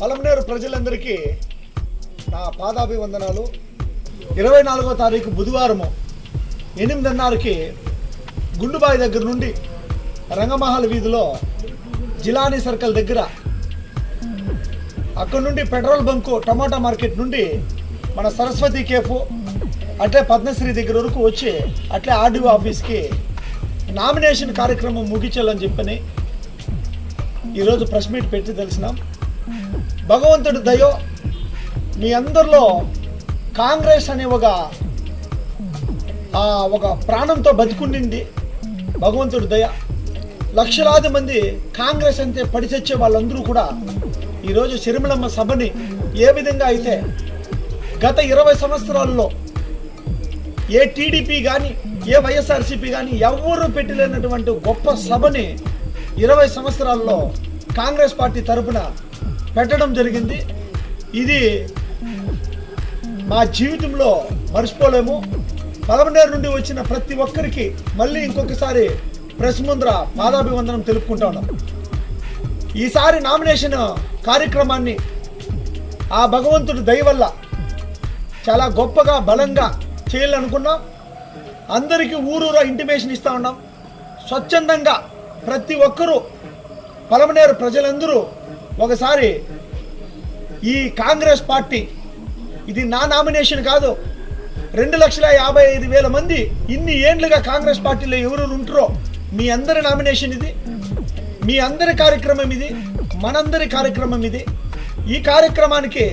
పలమనేరు ప్రజలందరికీ నా పాదాభివందనాలు. ఇరవై నాలుగో తారీఖు బుధవారము ఎనిమిదిన్నరకి గుండుబాయి దగ్గర నుండి రంగమహల్ వీధిలో జిలానీ సర్కిల్ దగ్గర అక్కడ నుండి పెట్రోల్ బంకు టమాటా మార్కెట్ నుండి మన సరస్వతి కేఫ్ అట్లే పద్మశ్రీ దగ్గర వరకు వచ్చి అట్లే ఆర్డీఓ ఆఫీస్కి నామినేషన్ కార్యక్రమం ముగించాలని చెప్పని ఈరోజు ప్రెస్ మీట్ పెట్టి తెలిసినాం. భగవంతుడి దయో మీ అందరిలో కాంగ్రెస్ అనే ఒక ఒక ప్రాణంతో బతికుండింది భగవంతుడి దయ. లక్షలాది మంది కాంగ్రెస్ అంతే పడిచచ్చే వాళ్ళందరూ కూడా ఈరోజు సిరిమలమ్మ సభని ఏ విధంగా అయితే గత ఇరవై సంవత్సరాల్లో ఏ టీడీపీ కానీ ఏ వైఎస్ఆర్సీపీ కానీ ఎవరూ పెట్టలేనటువంటి గొప్ప సభని ఇరవై సంవత్సరాల్లో కాంగ్రెస్ పార్టీ తరపున పెట్టడం జరిగింది. ఇది మా జీవితంలో మర్చిపోలేము. పదమనేరు నుండి వచ్చిన ప్రతి ఒక్కరికి మళ్ళీ ఇంకొకసారి ప్రెస్ ముందర పాదాభివందనం తెలుపుకుంటా ఉన్నాం ఈసారి నామినేషన్ కార్యక్రమాన్ని ఆ భగవంతుడి దయవల్ల చాలా గొప్పగా బలంగా చేయాలనుకున్నాం. అందరికీ ఊరూరా ఇంటిమేషన్ ఇస్తా ఉన్నాం. స్వచ్ఛందంగా ప్రతి ఒక్కరూ పలమనేరు ప్రజలందరూ ఒకసారి ఈ కాంగ్రెస్ పార్టీ ఇది నా నామినేషన్ కాదు రెండు లక్షల యాభై ఐదు వేల మంది ఇన్ని ఏండ్లుగా కాంగ్రెస్ పార్టీలో ఎవరు ఉంటారో మీ అందరి నామినేషన్ ఇది మీ అందరి కార్యక్రమం ఇది మనందరి కార్యక్రమం ఇది. ఈ కార్యక్రమానికి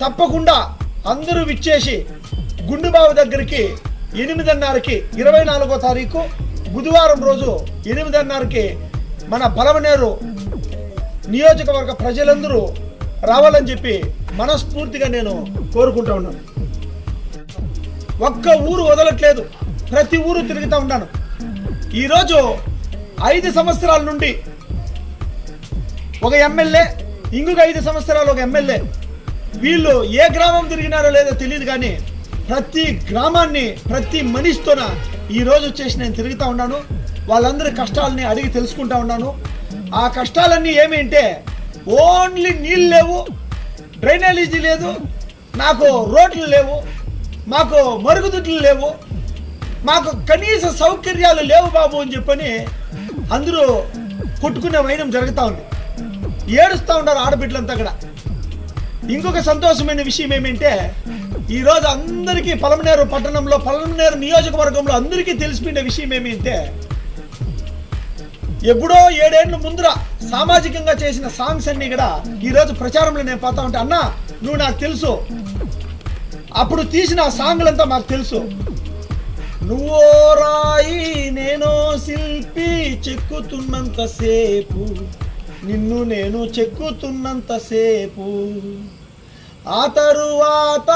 తప్పకుండా అందరూ విచ్చేసి గుండుబావి దగ్గరికి ఎనిమిదిన్నరకి ఇరవై నాలుగో తారీఖు బుధవారం రోజు ఎనిమిదిన్నరకి మన పలమనేరు నియోజకవర్గ ప్రజలందరూ రావాలని చెప్పి మనస్ఫూర్తిగా నేను కోరుకుంటా ఉన్నాను. ఒక్క ఊరు వదలట్లేదు. ప్రతి ఊరు తిరుగుతూ ఉన్నాను. ఈరోజు ఐదు సంవత్సరాల నుండి ఒక ఎమ్మెల్యే ఇంకొక ఐదు సంవత్సరాలు ఒక ఎమ్మెల్యే. వీళ్ళు ఏ గ్రామం తిరిగినారో లేదో తెలియదు కానీ ప్రతి గ్రామాన్ని ప్రతి మనిషితోన ఈ రోజు వచ్చేసి నేను తిరుగుతూ ఉన్నాను. వాళ్ళందరి కష్టాలని అడిగి తెలుసుకుంటా ఉన్నాను. ఆ కష్టాలన్నీ ఏమి అంటే ఓన్లీ నీళ్ళు లేవు డ్రైనేజీ లేదు నాకు రోడ్లు లేవు మాకు మరుగుదొడ్లు లేవు మాకు కనీస సౌకర్యాలు లేవు బాబు అని చెప్పని అందరూ కొట్టుకునే వైనం జరుగుతూ ఉంది. ఏడుస్తూ ఉన్నారు ఆడబిడ్డలంతా కూడా. ఇంకొక సంతోషమైన విషయం ఏమంటే ఈరోజు అందరికీ పలమనేరు పట్టణంలో పలమనేరు నియోజకవర్గంలో అందరికీ తెలిసిపోయిన విషయం ఏమంటే ఎప్పుడో ఏడేళ్ళ ముందర సామాజికంగా చేసిన సాంగ్స్ అన్ని కూడా ఈరోజు ప్రచారంలో నేను పోతా ఉంటే అన్నా నువ్వు నాకు తెలుసు. అప్పుడు తీసిన ఆ సాంగ్లంతా మాకు తెలుసు. నువ్వో రాయి నేనో శిల్పి చెక్కుతున్నంతసేపు నిన్ను నేను చెక్కుతున్నంతసేపు ఆ తరువాత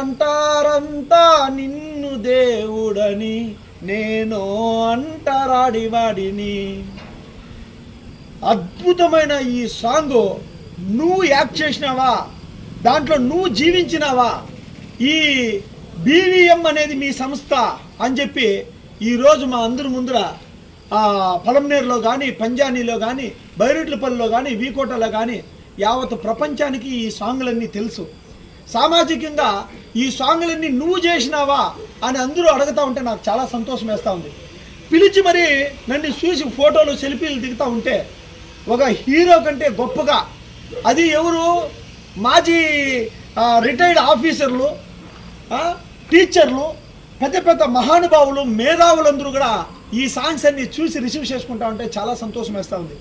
అంటారంతా నిన్ను దేవుడని నేను అంటరాడివాడిని. అద్భుతమైన ఈ సాంగ్ నువ్వు యాక్ట్ చేసినావా? దాంట్లో నువ్వు జీవించినావా? ఈ బీవీఎం అనేది మీ సంస్థ అని చెప్పి ఈరోజు మా అందరి ముందర ఆ, కానీ పంజానీలో కానీ బైరుట్లపల్లిలో కానీ వీకోటలో కానీ యావత్ ప్రపంచానికి ఈ సాంగ్లన్నీ తెలుసు. సామాజికంగా ఈ సాంగ్లన్నీ నువ్వు చేసినావా అని అందరూ అడుగుతూ ఉంటే నాకు చాలా సంతోషం వేస్తూ ఉంది. పిలిచి మరి నన్ను చూసి ఫోటోలు సెల్ఫీలు దిగుతూ ఉంటే ఒక హీరో కంటే గొప్పగా. అది ఎవరు? మాజీ రిటైర్డ్ ఆఫీసర్లు టీచర్లు పెద్ద పెద్ద మహానుభావులు మేధావులందరూ కూడా ఈ సాంగ్స్ అన్ని చూసి రిసీవ్ చేసుకుంటా ఉంటే చాలా సంతోషం వేస్తూ ఉంది.